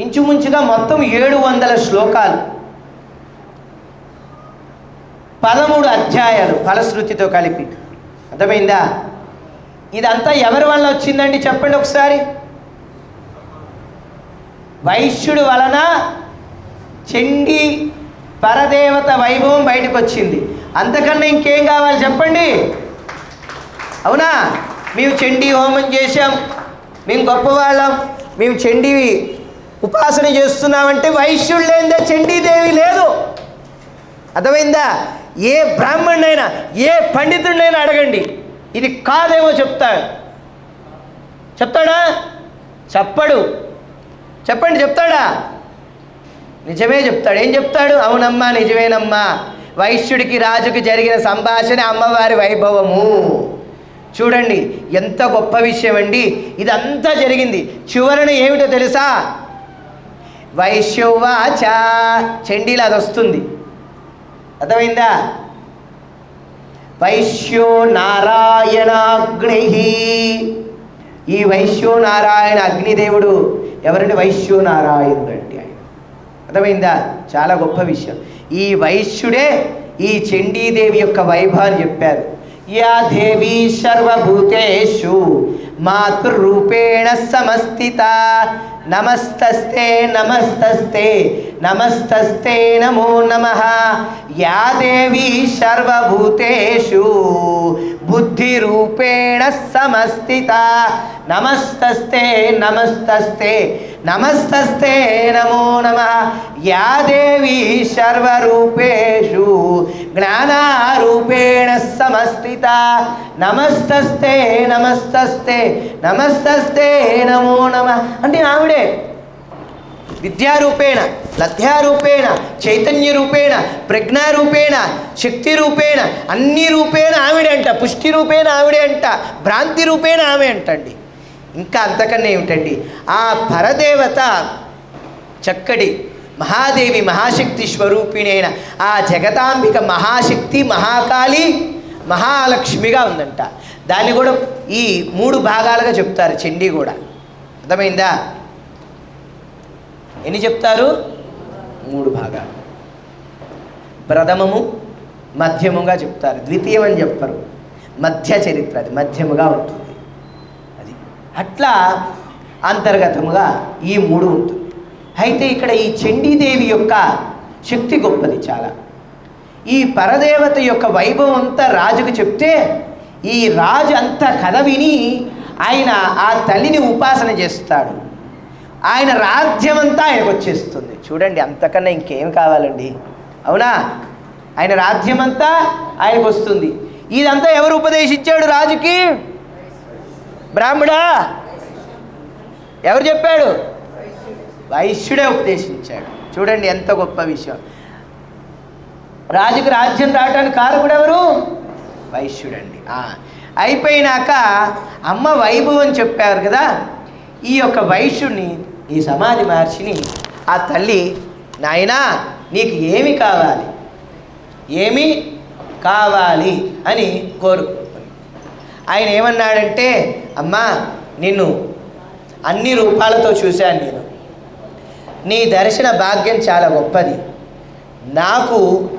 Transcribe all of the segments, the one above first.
ఇంచుమించుగా మొత్తం ఏడు వందల శ్లోకాలు. పదమూడు అధ్యాయాలు ఫలశ్రుతితో కలిపి. అర్థమైందా? ఇదంతా ఎవరి వలన వచ్చిందండి చెప్పండి ఒకసారి? వైశ్యుడు వలన చండీ పరదేవత వైభవం బయటకు వచ్చింది అంతకన్నా ఇంకేం కావాలి చెప్పండి? అవునా? మేము చెండి హోమం చేశాం. మేము గొప్పవాళ్ళం. మేము చండీ ఉపాసన చేస్తున్నామంటే వైశ్యుడు లేదే చండీదేవి లేదు. అర్థమైందా? ఏ బ్రాహ్మణుడైనా ఏ పండితుడినైనా అడగండి. ఇది కాదేమో చెప్తాడు. చెప్తాడా? చెప్పడు. చెప్పండి చెప్తాడా? నిజమే చెప్తాడు. ఏం చెప్తాడు? అవునమ్మా నిజమేనమ్మా. వైశ్యుడికి రాజుకి జరిగిన సంభాషణ అమ్మవారి వైభవము. చూడండి ఎంత గొప్ప విషయం అండి ఇదంతా జరిగింది. చివరన ఏమిటో తెలుసా? వైశ్యువాచ. చండీలు అది వస్తుంది. అర్థమైందా? వైశ్యో నారాయణాగ్ని ఈ వైశ్యో నారాయణ అగ్నిదేవుడు ఎవరండి? వైశ్యో నారాయణుడు అండి ఆయన. అర్థమైందా? చాలా గొప్ప విషయం. ఈ వైశ్యుడే ఈ చండీదేవి యొక్క వైభవాన్ని చెప్పారు. యా దేవి సర్వభూతేషు మాతృరూపేణ సమస్థిత. నమస్తస్తే నమస్తస్తే నమస్తస్తే నమో నమ. యా దేవి సర్వభూతేషు బుద్ధిరూపేణ సమస్థిత. నమస్తస్తే నమస్తస్తే నమస్తస్తే నమో నమ. యా దేవి సర్వరూపేషు జ్ఞానారూపేణ సమస్థిత. నమస్తస్తే నమస్తస్తే నమస్తస్తే నమో నమ. అంటే ఆవిడే విద్యారూపేణ లబ్ధ్యారూపేణ చైతన్య రూపేణ ప్రజ్ఞారూపేణ శక్తి రూపేణ అన్ని రూపేణ ఆవిడే అంట పుష్టి రూపేణ ఆవిడే అంట భ్రాంతి రూపేణ ఆమె అంటండి ఇంకా అంతకన్నా ఏమిటండి? ఆ పరదేవత చక్కటి మహాదేవి మహాశక్తి స్వరూపిణైన ఆ జగతాంబిక మహాశక్తి మహాకాళి మహాలక్ష్మిగా ఉందంట. దాన్ని కూడా ఈ మూడు భాగాలుగా చెప్తారు చండీ కూడా. అర్థమైందా? ఎన్ని చెప్తారు? మూడు భాగాలు. ప్రథమము మధ్యముగా చెప్తారు. ద్వితీయం అని చెప్పరు. మధ్య చరిత్ర అది మధ్యముగా ఉంటుంది. అట్లా అంతర్గతముగా ఈ మూడు ఉంటుంది. అయితే ఇక్కడ ఈ చండీదేవి యొక్క శక్తి గొప్పది చాలా. ఈ పరదేవత యొక్క వైభవం అంతా రాజుకు చెప్తే ఈ రాజు అంతా కథ విని ఆయన ఆ తల్లిని ఉపాసన చేస్తాడు. ఆయన రాజ్యమంతా ఆయనకు వచ్చేస్తుంది. చూడండి అంతకన్నా ఇంకేం కావాలండి? అవునా? ఆయన రాజ్యమంతా ఆయనకు వస్తుంది. ఇదంతా ఎవరు ఉపదేశించాడు రాజుకి? బ్రాహ్మడా? ఎవరు చెప్పాడు? వైశ్యుడే ఉపదేశించాడు. చూడండి ఎంత గొప్ప విషయం. రాజుకు రాజ్యం రావటానికి కారకుడు ఎవరు? వైశ్యుడండి. అయిపోయినాక అమ్మ వైభవం చెప్పారు కదా ఈ యొక్క వైశ్యుడిని ఈ సమాధి మహర్షిని ఆ తల్లి నాయనా నీకు ఏమి కావాలి? ఏమి కావాలి? అని కోరుకుంటుంది. ఆయన ఏమన్నాడంటే అమ్మా నిన్ను అన్ని రూపాలతో చూశాను నేను. నీ దర్శన భాగ్యం చాలా గొప్పది. నాకు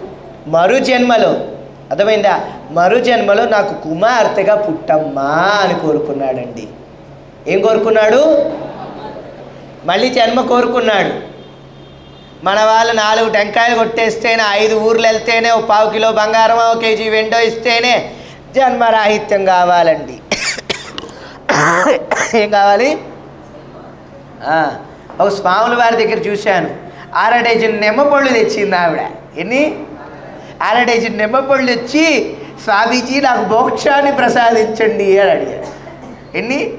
మరు జన్మలో అర్థమైందా? మరు జన్మలో నాకు కుమార్తెగా పుట్టమ్మా అని కోరుకున్నాడండి. ఏం కోరుకున్నాడు? మళ్ళీ జన్మ కోరుకున్నాడు. మన వాళ్ళు నాలుగు టెంకాయలు కొట్టేస్తేనే ఐదు ఊర్లు వెళ్తేనే ఒక పావు కిలో బంగారం ఒక కేజీ వెండో ఇస్తేనే జన్మరాహిత్యం కావాలండి. ఏం కావాలి? ఒక స్వాముల వారి దగ్గర చూశాను. అర డజన్ నిమ్మపళ్ళు తెచ్చింది ఆవిడ. ఎన్ని? అర డజన్ నిమ్మపళ్ళు తెచ్చి స్వామీజీ నాకు మోక్షాన్ని ప్రసాదించండి అని అడిగాడు. ఎన్ని?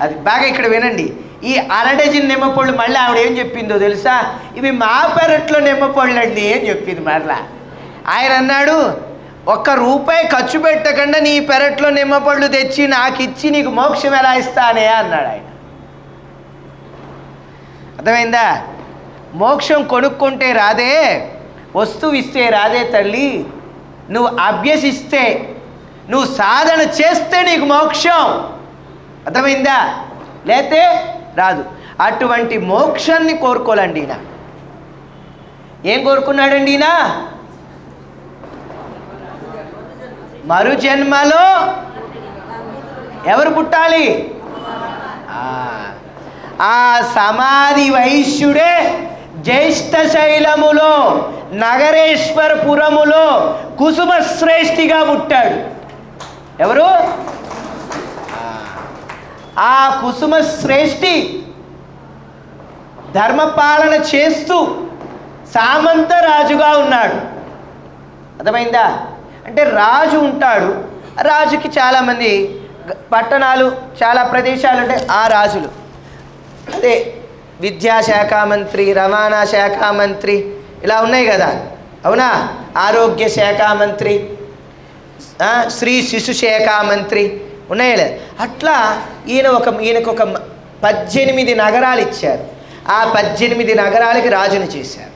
అది బాగా ఇక్కడ వినండి. ఈ అర డజన్ నిమ్మపళ్ళు మళ్ళీ ఆవిడ ఏం చెప్పిందో తెలుసా? ఇవి మా పెరట్లో నిమ్మపళ్ళు అండి అని చెప్పింది మరలా. ఆయన అన్నాడు ఒక్క రూపాయి ఖర్చు పెట్టకుండా నీ పెరట్లో నిమ్మపళ్ళు తెచ్చి నాకు ఇచ్చి నీకు మోక్షం ఎలా ఇస్తానే అన్నాడు ఆయన. అర్థమైందా? మోక్షం కొనుక్కుంటే రాదే వస్తువు ఇస్తే రాదే తల్లి. నువ్వు అభ్యసిస్తే నువ్వు సాధన చేస్తే నీకు మోక్షం. అర్థమైందా? లేతే రాదు. అటువంటి మోక్షాన్ని కోరుకోలండి ఈయన. ఏం కోరుకున్నాడండి ఈయన? మరు జన్మలో ఎవరు పుట్టాలి? ఆ, ఆ సమాధి వైశ్యుడే జ్యేష్ఠ శైలములో నగరేశ్వరపురములో కుసుమ శ్రేష్ఠిగా పుట్టాడు. ఎవరు? ఆ కుసుమ శ్రేష్ఠి ధర్మపాలన చేస్తూ సామంత రాజుగా ఉన్నాడు. అర్థమైందా? అంటే రాజు ఉంటాడు. రాజుకి చాలామంది పట్టణాలు చాలా ప్రదేశాలు ఉంటాయి ఆ రాజులు. అదే విద్యాశాఖ మంత్రి రవాణా శాఖ మంత్రి ఇలా ఉన్నాయి కదా. అవునా? ఆరోగ్య శాఖ మంత్రి శ్రీ శిశు శాఖ మంత్రి ఉన్నాయి లేదా అట్లా ఈయన ఒక ఈయనకు ఒక పద్దెనిమిది నగరాలు ఇచ్చారు. ఆ పద్దెనిమిది నగరాలకి రాజుని చేశారు.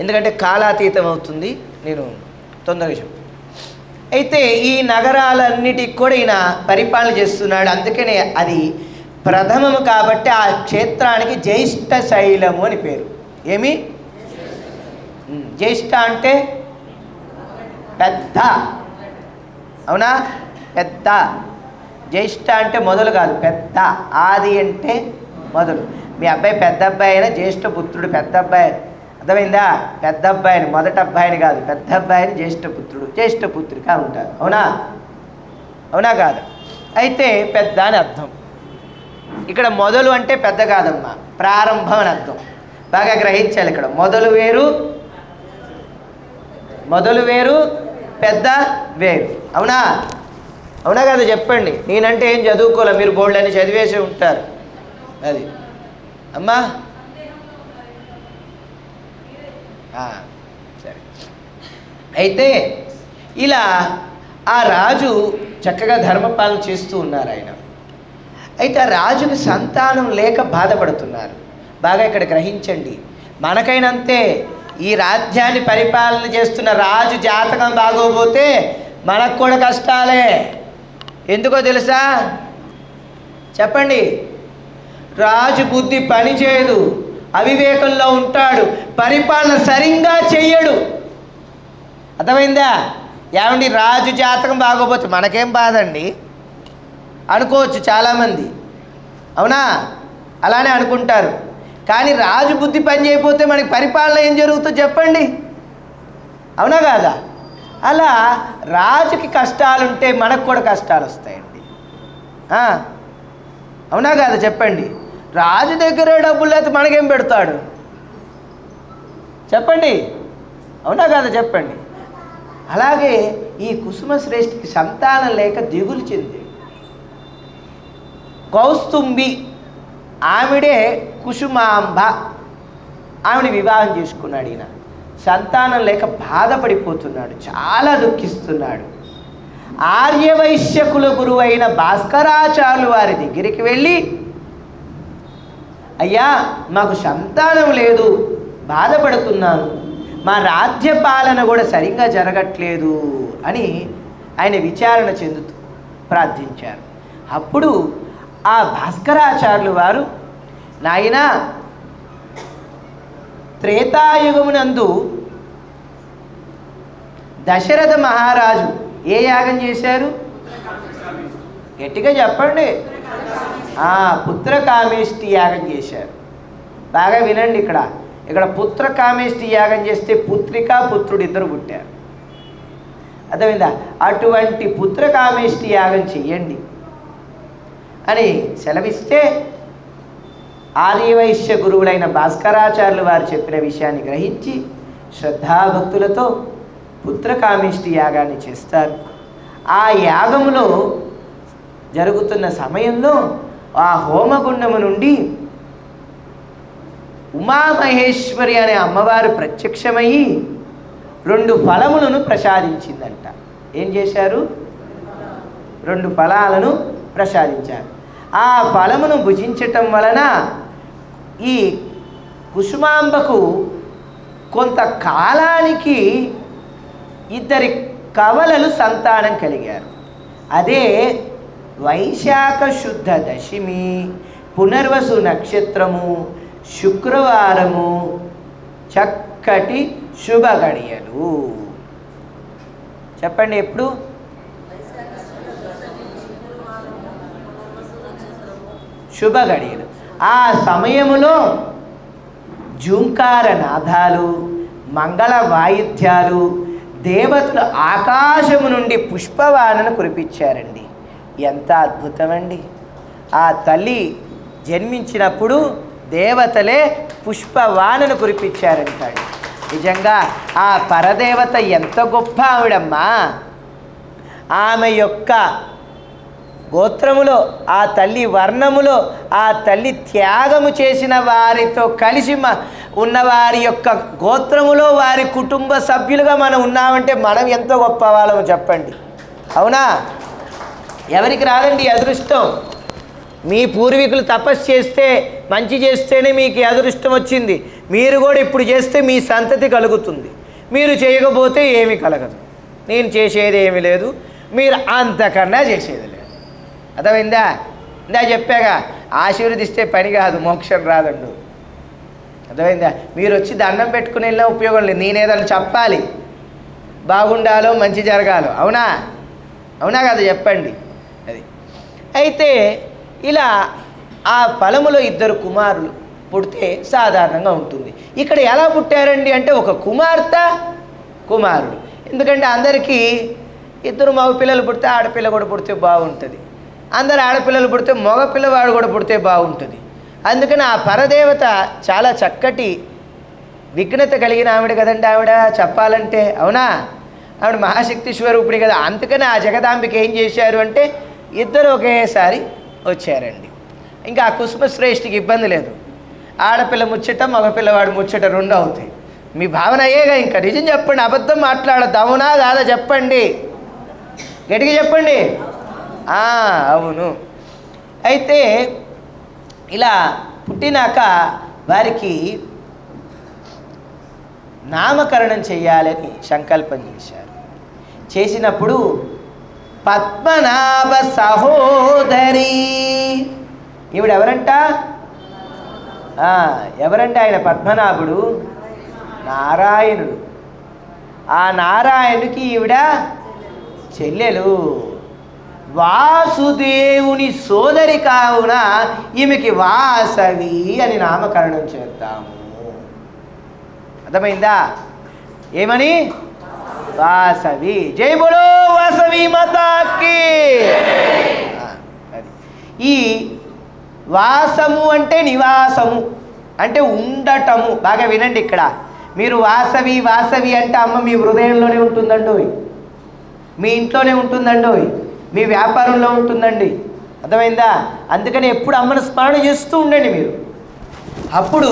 ఎందుకంటే కాలాతీతం అవుతుంది నేను తొందరగా చెప్పు. అయితే ఈ నగరాలన్నిటికి కూడా ఈయన పరిపాలన చేస్తున్నాడు. అందుకనే అది ప్రథమము కాబట్టి ఆ క్షేత్రానికి జ్యేష్ఠ శైలము అని పేరు. ఏమి? జ్యేష్ఠ అంటే పెద్ద. అవునా? పెద్ద. జ్యేష్ఠ అంటే మొదలు కాదు పెద్ద. ఆది అంటే మొదలు. మీ అబ్బాయి పెద్ద అబ్బాయి అయినా జ్యేష్ఠ పుత్రుడు పెద్ద అబ్బాయి అర్థమైందా? పెద్ద అబ్బాయిని మొదట అబ్బాయిని కాదు పెద్ద అబ్బాయిని జ్యేష్ఠ పుత్రుడు. జ్యేష్ఠ పుత్రిక ఉంటారు అవునా? అవునా కాదు. అయితే పెద్ద అని అర్థం. ఇక్కడ మొదలు అంటే పెద్ద కాదమ్మా. ప్రారంభం అని అర్థం. బాగా గ్రహించాలి ఇక్కడ. మొదలు వేరు మొదలు వేరు పెద్ద వేరు. అవునా? అవునా కదా? చెప్పండి. నేనంటే ఏం చదువుకోలే మీరు బోర్డు అని చదివేసి ఉంటారు. అది. అమ్మా ఆ, సరే. అయితే ఇలా ఆ రాజు చక్కగా ధర్మపాలన చేస్తూ ఉన్నారు ఆయన. అయితే ఆ రాజుకి సంతానం లేక బాధపడుతున్నారు. బాగా ఇక్కడ గ్రహించండి. మనకైనంతే ఈ రాజ్యాన్ని పరిపాలన చేస్తున్న రాజు జాతకం బాగోపోతే మనకు కూడా కష్టాలే. ఎందుకో తెలుసా? చెప్పండి. రాజు బుద్ధి పనిచేయదు. అవివేకంలో ఉంటాడు. పరిపాలన సరిగ్గా చెయ్యడు. అర్థమైందా? ఏమండి రాజు జాతకం బాగోపోతే మనకేం బాధండి? అనుకోవచ్చు చాలామంది. అవునా? అలానే అనుకుంటారు. కానీ రాజు బుద్ధి పని చేయకపోతే మనకి పరిపాలన ఏం జరుగుతుందో చెప్పండి. అవునా కాదా? అలా రాజుకి కష్టాలు ఉంటే మనకు కూడా కష్టాలు వస్తాయండి అవునా కాదా? చెప్పండి. రాజు దగ్గర డబ్బులు లేకపోతే మనకేం పెడతాడు? చెప్పండి. అవునా కదా చెప్పండి? అలాగే ఈ కుసుమ శ్రేష్ఠికి సంతానం లేక దిగులు చెంది. కౌస్తుంబి ఆవిడే కుసుమాంబ. ఆవిడ వివాహం చేసుకున్నాడు ఈయన. సంతానం లేక బాధపడిపోతున్నాడు. చాలా దుఃఖిస్తున్నాడు. ఆర్యవైశ్యకుల గురువైన భాస్కరాచార్యులు వారి దగ్గరికి వెళ్ళి అయ్యా మాకు సంతానం లేదు బాధపడుతున్నాను మా రాజ్య పాలన కూడా సరిగ్గా జరగట్లేదు అని ఆయన విచారణ చెందుతూ ప్రార్థించారు. అప్పుడు ఆ భాస్కరాచార్యులు వారు నాయన త్రేతాయుగమునందు దశరథ మహారాజు ఏ యాగం చేశారు? గట్టిగా చెప్పండి. పుత్ర పుత్రకామేష్టి యాగం చేశారు. బాగా వినండి ఇక్కడ. ఇక్కడ పుత్రకామేష్టి యాగం చేస్తే పుత్రిక పుత్రుడు ఇద్దరు పుట్టారు. అర్థమైందా? అటువంటి పుత్రకామేష్టి యాగం చెయ్యండి. అని సెలవిస్తే ఆర్యవైశ్య గురువులైన భాస్కరాచార్యులు వారు చెప్పిన విషయాన్ని గ్రహించి శ్రద్ధాభక్తులతో పుత్రకామిష్టి యాగాన్ని చేస్తారు. ఆ యాగములో జరుగుతున్న సమయంలో ఆ హోమగుండము నుండి ఉమామహేశ్వరి అనే అమ్మవారు ప్రత్యక్షమయ్యి రెండు ఫలములను ప్రసాదించిందంట. ఏం చేశారు? రెండు ఫలాలను ప్రసాదించారు. ఆ ఫలమును భుజించటం వలన ఈ కుసుమాంబకు కొంతకాలానికి ఇద్దరి కవలలు సంతానం కలిగారు. అదే వైశాఖ శుద్ధ దశమి పునర్వసు నక్షత్రము శుక్రవారము చక్కటి శుభ గడియలు. చెప్పండి ఎప్పుడు? శుభ గడియలు. ఆ సమయములో జూంకార నాదాలు మంగళ వాయిద్యాలు దేవతలు ఆకాశము నుండి పుష్పవాణను కురిపించారండి. ఎంత అద్భుతమండి. ఆ తల్లి జన్మించినప్పుడు దేవతలే పుష్పవాణను కురిపించారంటాడు. నిజంగా ఆ పరదేవత ఎంత గొప్ప ఆవిడమ్మా. ఆమె యొక్క గోత్రములో ఆ తల్లి వర్ణములో ఆ తల్లి త్యాగము చేసిన వారితో కలిసి మ- ఉన్నవారి యొక్క గోత్రములో వారి కుటుంబ సభ్యులుగా మనం ఉన్నామంటే మనం ఎంతో గొప్ప వాళ్ళము చెప్పండి. అవునా? ఎవరికి రాదండి అదృష్టం? మీ పూర్వీకులు తపస్సు చేస్తే మంచి చేస్తేనే మీకు అదృష్టం వచ్చింది. మీరు కూడా ఇప్పుడు చేస్తే మీ సంతతి కలుగుతుంది. మీరు చేయకపోతే ఏమీ కలగదు. నేను చేసేది ఏమీ లేదు. మీరు అంతకన్నా చేసేది లేదు. అర్థమైందా? ఇందా చెప్పాగా ఆశీర్వదిస్తే పని కాదు మోక్షం రాదండు అర్థమైందా? మీరు వచ్చి దండం పెట్టుకుని వెళ్ళినా ఉపయోగం లేదు. నేనేదని చెప్పాలి. బాగుండాలో మంచి జరగాలో. అవునా? అవునా కదా చెప్పండి. అయితే ఇలా ఆ ఫలములో ఇద్దరు కుమారులు పుడితే సాధారణంగా ఉంటుంది. ఇక్కడ ఎలా పుట్టారండి అంటే ఒక కుమార్తె కుమారుడు. ఎందుకంటే అందరికీ ఇద్దరు మగ పిల్లలు పుడితే ఆడపిల్ల కూడా పుడితే బాగుంటుంది. అందరు ఆడపిల్లలు పుడితే మగ పిల్లవాడు కూడా పుడితే బాగుంటుంది. అందుకని ఆ పరదేవత చాలా చక్కటి విఘ్నత కలిగిన ఆవిడ కదండి ఆవిడ చెప్పాలంటే. అవునా? ఆవిడ మహాశక్తి స్వరూపిణి కదా. అందుకని ఆ జగదాంబికి ఏం చేశారు అంటే ఇద్దరు ఒకేసారి వచ్చారండి. ఇంకా ఆ కుసుమ శ్రేష్ఠికి ఇబ్బంది లేదు. ఆడపిల్ల ముచ్చట మగపిల్లవాడు ముచ్చట రెండు అవుతాయి. మీ భావన అయ్యేగా ఇంకా. నిజం చెప్పండి అబద్ధం మాట్లాడద్దు అవునా కాదా చెప్పండి. గట్టిగా చెప్పండి. అవును. అయితే ఇలా పుట్టినాక వారికి నామకరణం చేయాలని సంకల్పం చేశారు. చేసినప్పుడు పద్మనాభ సహోదరి. ఈవిడ ఎవరంట ఎవరంటే ఆయన పద్మనాభుడు? నారాయణుడు. ఆ నారాయణుడికి ఈవిడ చెల్లెలు. వాసుదేవుని సోదరి కావున ఈమెకి వాసవి అని నామకరణం చేద్దాము. అర్థమైందా? ఏమని? వాసవి. జై బోలో వాసవి మాతాకి. ఈ వాసము అంటే నివాసము అంటే ఉండటము. బాగా వినండి ఇక్కడ. మీరు వాసవి వాసవి అంటే అమ్మ మీ హృదయంలోనే ఉంటుందండి మీ ఇంట్లోనే ఉంటుందండి మీ వ్యాపారంలో ఉంటుందండి. అర్థమైందా? అందుకని ఎప్పుడు అమ్మను స్మరణ చేస్తూ ఉండండి మీరు. అప్పుడు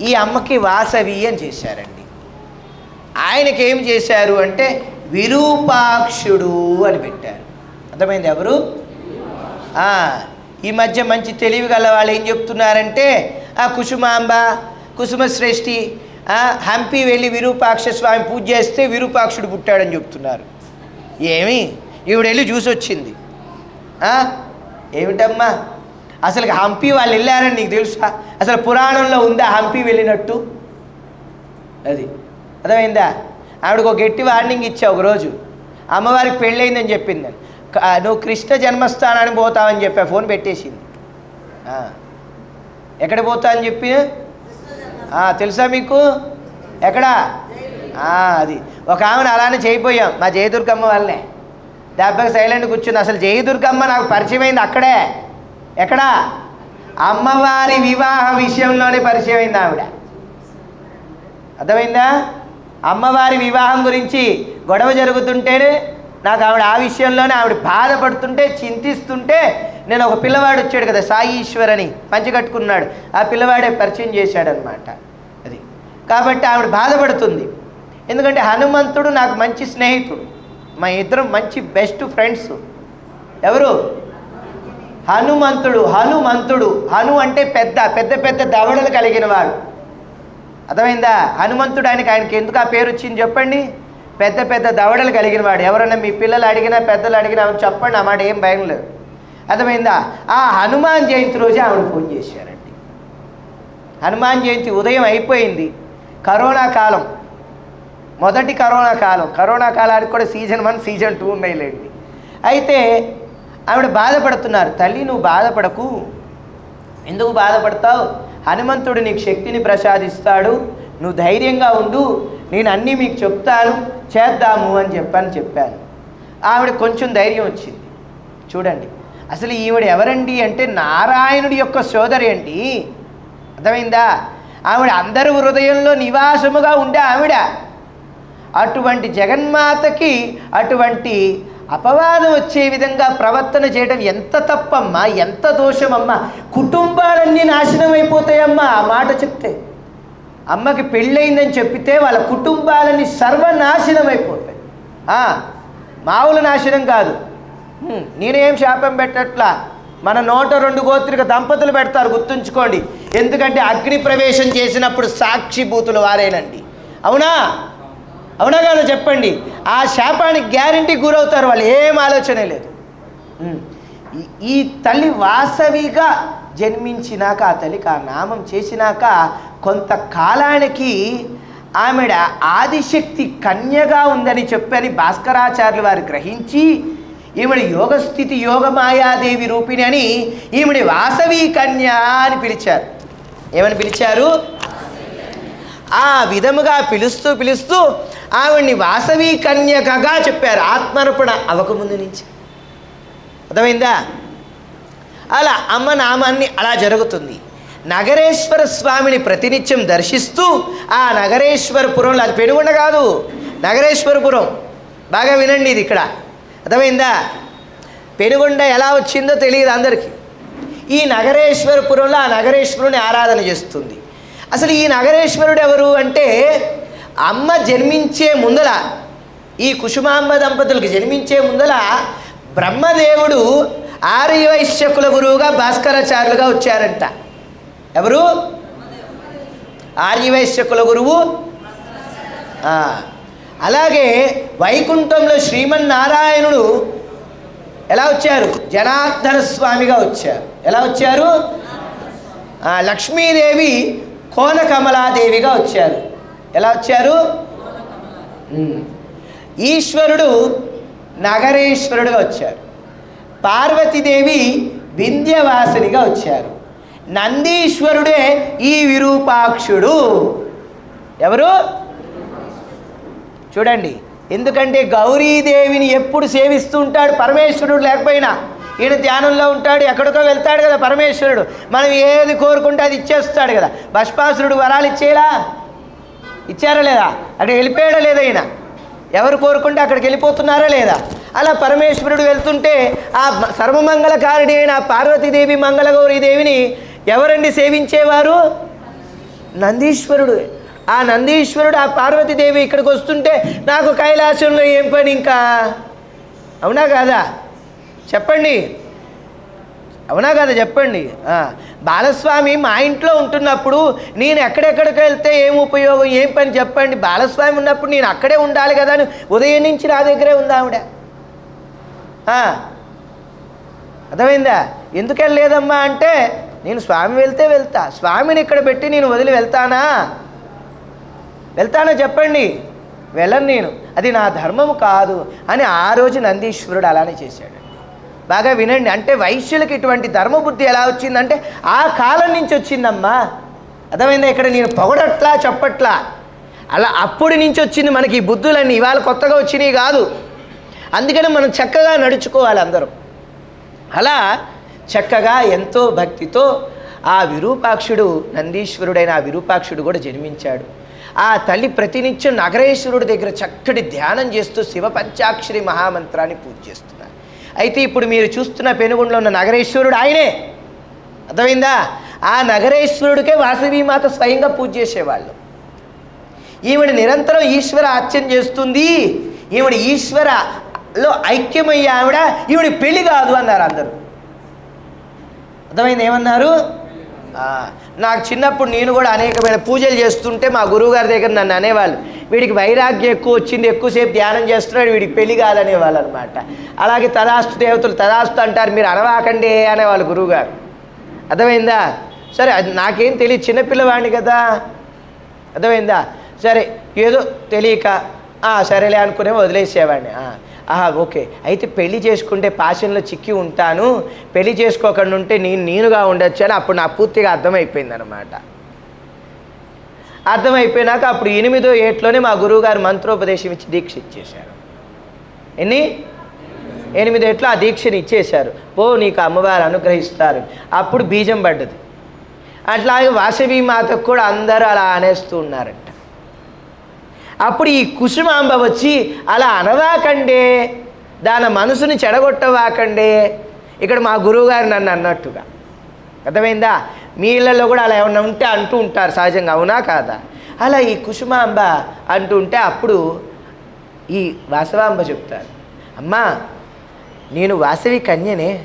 ఈ అమ్మకి వాసవి అని చేశారండి. ఆయనకి ఏం చేశారు అంటే విరూపాక్షుడు అని పెట్టారు. అర్థమైంది ఎవరు? ఈ మధ్య మంచి తెలివి గల వాళ్ళు ఏం చెప్తున్నారంటే ఆ కుసుమాంబ కుసుమశ్రేష్ఠి హంపి వెళ్ళి విరూపాక్ష స్వామి పూజ చేస్తే విరూపాక్షుడు పుట్టాడని చెప్తున్నారు. ఏమి? ఈవిడ వెళ్ళి చూసి వచ్చింది. ఏమిటమ్మా? అసలు హంపి వాళ్ళు వెళ్ళారని నీకు తెలుసా? అసలు పురాణంలో ఉందా హంపి వెళ్ళినట్టు? అది. అర్థమైందా? ఆవిడకు ఒక గట్టి వార్నింగ్ ఇచ్చా ఒకరోజు. అమ్మవారికి పెళ్ళయిందని చెప్పింది. నువ్వు కృష్ణ జన్మస్థానానికి పోతావని చెప్పా ఫోన్ పెట్టేసింది. ఎక్కడ పోతా అని చెప్పి తెలుసా మీకు? ఎక్కడా? అది. ఒక ఆమెను అలానే చేయిపోయాం. మా జయదుర్గమ్మ వల్లనే దెబ్బకి సైలెంట్ కూర్చుంది. అసలు జయదుర్గమ్మ నాకు పరిచయం అయింది అక్కడే. ఎక్కడా? అమ్మవారి వివాహ విషయంలోనే పరిచయం అయింది ఆవిడ. అర్థమైందా? అమ్మవారి వివాహం గురించి గొడవ జరుగుతుంటేనే నాకు ఆవిడ ఆ విషయంలోనే ఆవిడ బాధపడుతుంటే చింతిస్తుంటే నేను ఒక పిల్లవాడు వచ్చాడు కదా సాయి ఈశ్వర్ అని పంచి కట్టుకున్నాడు. ఆ పిల్లవాడే పరిచయం చేశాడనమాట అది. కాబట్టి ఆవిడ బాధపడుతుంది. ఎందుకంటే హనుమంతుడు నాకు మంచి స్నేహితుడు. మా ఇద్దరం మంచి బెస్ట్ ఫ్రెండ్స్. ఎవరు? హనుమంతుడు హనుమంతుడు. హను అంటే పెద్ద పెద్ద పెద్ద దవడలు కలిగిన వాడు. అర్థమైందా? హనుమంతుడు ఆయనకి ఆయనకి ఎందుకు ఆ పేరు వచ్చింది చెప్పండి. పెద్ద పెద్ద దవడలు కలిగిన వాడు. ఎవరైనా మీ పిల్లలు అడిగినా పెద్దలు అడిగినా ఆమె చెప్పండి ఆ మాట ఏం భయం లేదు. అర్థమైందా? ఆ హనుమాన్ జయంతి రోజే ఆవిడ ఫోన్ చేశారండి. హనుమాన్ జయంతి ఉదయం అయిపోయింది. కరోనా కాలం. మొదటి కరోనా కాలం. కరోనా కాలానికి కూడా సీజన్ వన్ సీజన్ టూ ఉన్నాయిలేండి. అయితే ఆవిడ బాధపడుతున్నారు. తల్లి నువ్వు బాధపడకు. ఎందుకు బాధపడతావు? హనుమంతుడు నీకు శక్తిని ప్రసాదిస్తాడు. నువ్వు ధైర్యంగా ఉండు. నేను అన్నీ మీకు చెప్తాను. చేద్దాము అని చెప్పని చెప్పాను. ఆవిడ కొంచెం ధైర్యం వచ్చింది. చూడండి. అసలు ఈవిడ ఎవరండి అంటే నారాయణుడి యొక్క సోదరి అండి. అర్థమైందా? ఆవిడ అందరి హృదయంలో నివాసముగా ఉండే ఆవిడ. అటువంటి జగన్మాతకి అటువంటి అపవాదం వచ్చే విధంగా ప్రవర్తన చేయడం ఎంత తప్పమ్మా? ఎంత దోషమమ్మా? కుటుంబాలన్నీ నాశనం అయిపోతాయమ్మా ఆ మాట చెప్తే. అమ్మకి పెళ్ళయిందని చెప్పితే వాళ్ళ కుటుంబాలన్నీ సర్వనాశనం అయిపోతాయి. మామూలు నాశనం కాదు. నేనేం శాపం పెట్టట్లా? మన నోట రెండు గోత్రిక దంపతులు పెడతారు గుర్తుంచుకోండి. ఎందుకంటే అగ్ని ప్రవేశం చేసినప్పుడు సాక్షిభూతులు వారేనండి. అవునా? అవునా కదా చెప్పండి. ఆ శాపానికి గ్యారంటీ గురవుతారు వాళ్ళు ఏం ఆలోచనే లేదు. ఈ- ఈ తల్లి వాసవిగా జన్మించినాక ఆ తల్లికి ఆ నామం చేసినాక కొంతకాలానికి ఆమెడ ఆదిశక్తి కన్యగా ఉందని చెప్పని భాస్కరాచార్యులు వారు గ్రహించి ఈమెడి యోగస్థితి యోగమాయాదేవి రూపిణి అని ఈమెడి వాసవి కన్య అని పిలిచారు. ఏమని పిలిచారు? ఆ విధముగా పిలుస్తూ పిలుస్తూ ఆవిడ్ని వాసవి కన్యకగా చెప్పారు. ఆత్మర్పణ అవ్వకముందు నుంచి. అర్థమైందా? అలా అమ్మ నామాన్ని అలా జరుగుతుంది. నగరేశ్వర స్వామిని ప్రతినిత్యం దర్శిస్తూ ఆ నగరేశ్వరపురంలో అది పెనుగొండ కాదు నగరేశ్వరపురం. బాగా వినండి ఇది ఇక్కడ. అర్థమైందా? పెనుగొండ ఎలా వచ్చిందో తెలియదు అందరికీ. ఈ నగరేశ్వరపురంలో ఆ నగరేశ్వరుని ఆరాధన చేస్తుంది. అసలు ఈ నగరేశ్వరుడు ఎవరు అంటే అమ్మ జన్మించే ముందల ఈ కుసుమాంబ దంపతులకు జన్మించే ముందల బ్రహ్మదేవుడు ఆర్యవైశ్యకుల గురువుగా భాస్కరాచార్యులుగా వచ్చారంట. ఎవరు? ఆర్యవైశ్యకుల గురువు? అలాగే వైకుంఠంలో శ్రీమన్నారాయణుడు ఎలా వచ్చారు? జనార్దన స్వామిగా వచ్చారు. ఎలా వచ్చారు? లక్ష్మీదేవి కోనకమలాదేవిగా వచ్చారు. ఎలా వచ్చారు? ఈశ్వరుడు నగరేశ్వరుడుగా వచ్చారు. పార్వతీదేవి వింధ్యవాసినిగా వచ్చారు. నందీశ్వరుడే ఈ విరూపాక్షుడు. ఎవరు? చూడండి. ఎందుకంటే గౌరీదేవిని ఎప్పుడు సేవిస్తూ ఉంటాడు పరమేశ్వరుడు లేకపోయినా. ఈయన ధ్యానంలో ఉంటాడు ఎక్కడికో వెళ్తాడు కదా పరమేశ్వరుడు. మనం ఏది కోరుకుంటే అది ఇచ్చేస్తాడు కదా. భస్పాసురుడు వరాలు ఇచ్చేలా? ఇచ్చారా లేదా? అక్కడ వెళ్ళిపోయాడా లేదా ఈయన? ఎవరు కోరుకుంటే అక్కడికి వెళ్ళిపోతున్నారా లేదా? అలా పరమేశ్వరుడు వెళ్తుంటే ఆ మ- సర్వమంగళకారిణి అయిన పార్వతీదేవి మంగళగౌరీదేవిని ఎవరండి సేవించేవారు? నందీశ్వరుడు. ఆ నందీశ్వరుడు ఆ పార్వతీదేవి ఇక్కడికి వస్తుంటే నాకు కైలాసంలో ఏం పని ఇంకా? అవునా కాదా? చెప్పండి. అవునా కదా చెప్పండి. బాలస్వామి మా ఇంట్లో ఉంటున్నప్పుడు నేను ఎక్కడెక్కడికి వెళ్తే ఏం ఉపయోగం ఏం పని చెప్పండి. బాలస్వామి ఉన్నప్పుడు నేను అక్కడే ఉండాలి కదా అని ఉదయం నుంచి నా దగ్గరే ఉంది ఆవిడ? అర్థమైందా? ఎందుకు వెళ్ళలేదమ్మా అంటే నేను స్వామి వెళ్తే వెళ్తా. స్వామిని ఇక్కడ పెట్టి నేను వదిలి వెళ్తానా? వెళ్తానా చెప్పండి. వెళ్ళను నేను. అది నా ధర్మము కాదు అని ఆ రోజు నందీశ్వరుడు అలానే చేశాడు. బాగా వినండి. అంటే వైశ్యులకి ఇటువంటి ధర్మబుద్ధి ఎలా వచ్చిందంటే ఆ కాలం నుంచి వచ్చిందమ్మా. అర్థమైందా? ఇక్కడ నేను పొగడట్లా చెప్పట్లా. అలా అప్పటి నుంచి వచ్చింది మనకి ఈ బుద్ధులన్నీ. ఇవాళ కొత్తగా వచ్చినవి కాదు. అందుకని మనం చక్కగా నడుచుకోవాలి అందరం. అలా చక్కగా ఎంతో భక్తితో ఆ విరూపాక్షుడు నందీశ్వరుడైన ఆ విరూపాక్షుడు కూడా జన్మించాడు. ఆ తల్లి ప్రతినిత్యం నగరేశ్వరుడి దగ్గర చక్కటి ధ్యానం చేస్తూ శివ పంచాక్షరి మహామంత్రాన్ని పూజ చేస్తున్నారు. అయితే ఇప్పుడు మీరు చూస్తున్న పెనుగుండలో ఉన్న నగరేశ్వరుడు ఆయనే. అర్థమైందా? ఆ నగరేశ్వరుడికే వాసవీమాత స్వయంగా పూజ చేసేవాళ్ళు. ఈవిడ నిరంతరం ఈశ్వర అర్చన చేస్తుంది. ఈవిడ ఈశ్వరలో ఐక్యమయ్యే ఆవిడ ఈవిడ పెళ్ళి కాదు అన్నారు అందరూ. అర్థమైంది? ఏమన్నారు? నాకు చిన్నప్పుడు నేను కూడా అనేకమైన పూజలు చేస్తుంటే మా గురువుగారి దగ్గర నన్ను అనేవాళ్ళు వీడికి వైరాగ్యం ఎక్కువ వచ్చింది ఎక్కువసేపు ధ్యానం చేస్తున్నాడు వీడికి పెళ్ళి కాదనే అనమాట అలాగే తదాస్తు దేవతలు తదాస్తు అంటారు మీరు అనవాకండి అనేవాళ్ళు గురువుగారు. అర్థమైందా? సరే అది నాకేం తెలియదు చిన్నపిల్లవాడిని కదా. అర్థమైందా? సరే ఏదో తెలియక సరేలే అనుకునే వదిలేసేవాడిని. ఆహా ఓకే. అయితే పెళ్ళి చేసుకుంటే పాషన్లో చిక్కి ఉంటాను పెళ్ళి చేసుకోకుండా ఉంటే నేను నేనుగా ఉండొచ్చు అని అప్పుడు నాకు పూర్తిగా అర్థమైపోయింది అనమాట అర్థమైపోయినాక అప్పుడు ఎనిమిదో ఏట్లోనే మా గురువుగారు మంత్రోపదేశం ఇచ్చి దీక్ష ఇచ్చేశారు. ఎన్ని? ఎనిమిదేట్లో ఆ దీక్షని ఇచ్చేశారు. పో నీకు అమ్మవారు అనుగ్రహిస్తారు. అప్పుడు బీజం పడ్డది. అట్లాగే వాసవి మాతకు కూడా అందరూ అలా అనేస్తూ ఉన్నారంట. అప్పుడు ఈ కుసుమాంబ వచ్చి అలా అనవాకండే దాని మనసుని చెడగొట్టవాకండే. ఇక్కడ మా గురువుగారు నన్ను అన్నట్టుగా. అర్థమైందా? మీ ఇళ్ళల్లో కూడా అలా ఏమన్నా ఉంటే అంటూ ఉంటారు సహజంగా అవునా కాదా? అలా ఈ కుసుమాంబ అంటూ ఉంటే అప్పుడు ఈ వాసవాంబ చెప్తారు అమ్మా నేను వాసవి కన్యనే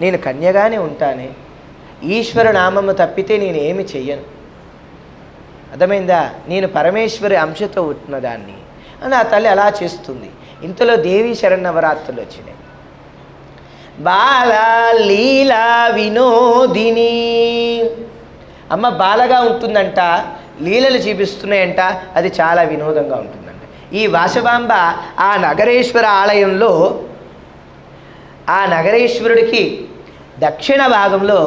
నేను కన్యగానే ఉంటానే. ఈశ్వర నామము తప్పితే నేను ఏమి చెయ్యను. అర్థమైందా? నేను పరమేశ్వరి అంశతో ఉన్నదాన్ని అని ఆ తల్లి అలా చేస్తుంది. ఇంతలో దేవీ శరణవరాత్రులు వచ్చినాయి. బాల లీలా వినోదిని అమ్మ బాలగా ఉంటుందంట లీలలు చూపిస్తున్నాయంట అది చాలా వినోదంగా ఉంటుందంట. ఈ వాసవాంబ ఆ నగరేశ్వర ఆలయంలో ఆ నగరేశ్వరుడికి దక్షిణ భాగంలో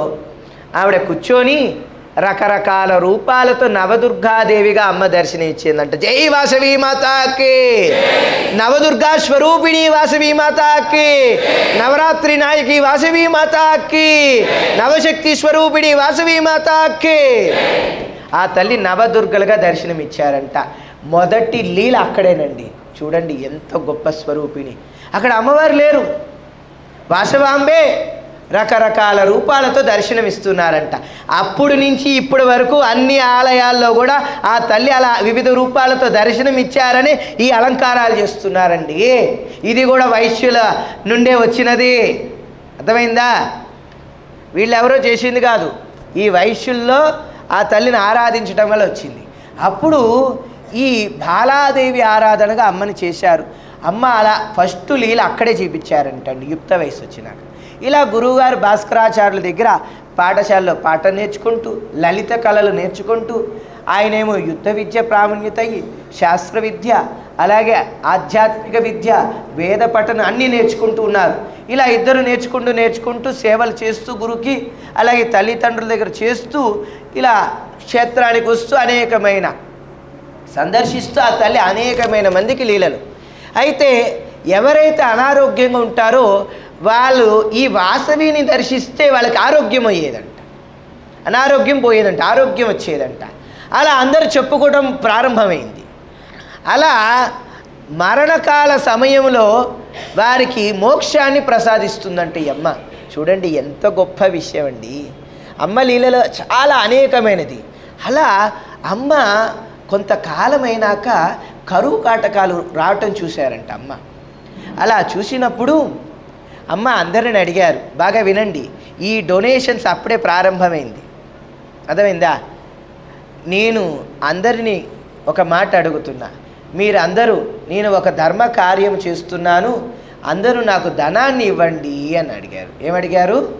ఆవిడ కూర్చొని రకరకాల రూపాలతో నవదుర్గాదేవిగా అమ్మ దర్శనం ఇచ్చిందంట జై వాసవి మాతాకి. నవదుర్గా స్వరూపిణి వాసవి మాతాకి. నవరాత్రి నాయకి వాసవి మాతాకి. నవశక్తి స్వరూపిణి వాసవి మాతాకి. ఆ తల్లి నవదుర్గలుగా దర్శనం ఇచ్చారంట మొదటి లీల అక్కడేనండి. చూడండి ఎంత గొప్ప స్వరూపిణి. అక్కడ అమ్మవారు లేరు. వాసవాంబే. రకరకాల రూపాలతో దర్శనమిస్తున్నారంట. అప్పుడు నుంచి ఇప్పటి వరకు అన్ని ఆలయాల్లో కూడా ఆ తల్లి అలా వివిధ రూపాలతో దర్శనం ఇచ్చారని ఈ అలంకారాలు చేస్తున్నారండి. ఇది కూడా వైశ్యుల నుండే వచ్చినది. అర్థమైందా? వీళ్ళెవరో చేసింది కాదు. ఈ వైశ్యుల్లో ఆ తల్లిని ఆరాధించడం వల్ల వచ్చింది. అప్పుడు ఈ బాలాదేవి ఆరాధనగా అమ్మని చేశారు. అమ్మ అలా ఫస్ట్ లీల అక్కడే చూపించారంటండి. యుక్త వయసు వచ్చినాక. ఇలా గురువుగారు భాస్కరాచార్యుల దగ్గర పాఠశాలలో పాట నేర్చుకుంటూ లలిత కళలు నేర్చుకుంటూ ఆయనేమో యుద్ధ విద్య ప్రావీణ్యత అయ్యి శాస్త్ర విద్య అలాగే ఆధ్యాత్మిక విద్య వేద పఠనం అన్నీ నేర్చుకుంటూ ఉన్నారు. ఇలా ఇద్దరు నేర్చుకుంటూ నేర్చుకుంటూ సేవలు చేస్తూ గురుకి అలాగే తల్లిదండ్రుల దగ్గర చేస్తూ ఇలా క్షేత్రానికి వస్తూ అనేకమైన సందర్శిస్తూ ఆ తల్లి అనేకమైన మందికి లీలలు. అయితే ఎవరైతే అనారోగ్యంగా ఉంటారో వాళ్ళు ఈ వాసవిని దర్శిస్తే వాళ్ళకి ఆరోగ్యం అయ్యేదంట. అనారోగ్యం పోయేదంట ఆరోగ్యం వచ్చేదంట. అలా అందరూ చెప్పుకోవడం ప్రారంభమైంది. అలా మరణకాల సమయంలో వారికి మోక్షాన్ని ప్రసాదిస్తుందంట ఈ అమ్మ. చూడండి ఎంత గొప్ప విషయం అండి. అమ్మ లీలలో చాలా అనేకమైనది. అలా అమ్మ కొంతకాలమైనాక కరువు కాటకాలు రావటం చూశారంట అమ్మ. అలా చూసినప్పుడు అమ్మ అందరిని అడిగారు బాగా వినండి ఈ డొనేషన్స్ అప్పుడే ప్రారంభమైంది. అర్థమైందా? నేను అందరినీ ఒక మాట అడుగుతున్నా మీరందరూ నేను ఒక ధర్మ కార్యం చేస్తున్నాను అందరూ నాకు ధనాన్ని ఇవ్వండి అని అడిగారు. ఏమడిగారు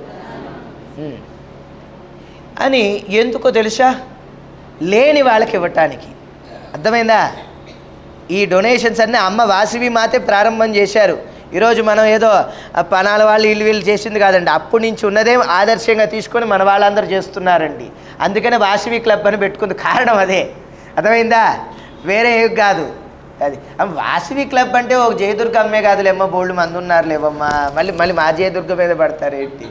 అని ఎందుకో తెలుసా? లేని వాళ్ళకి ఇవ్వటానికి. అర్థమైందా? ఈ డొనేషన్స్ అన్నీ అమ్మ వాసవి మాతే ప్రారంభం చేశారు. ఈరోజు మనం ఏదో పనాల వాళ్ళు వీళ్ళు వీళ్ళు చేసింది కాదండి. అప్పటి నుంచి ఉన్నదే ఆదర్శంగా తీసుకొని మన వాళ్ళందరూ చేస్తున్నారండి. అందుకనే వాసవి క్లబ్ అని పెట్టుకుంది. కారణం అదే. అర్థమైందా? వేరే ఏం కాదు. అది. వాసవి క్లబ్ అంటే ఒక జయదుర్గ అమ్మే కాదులేమ్మా బోల్డ్ మంది ఉన్నారులేవమ్మా మళ్ళీ మళ్ళీ మా జయదుర్గ మీద పడతారేంటి?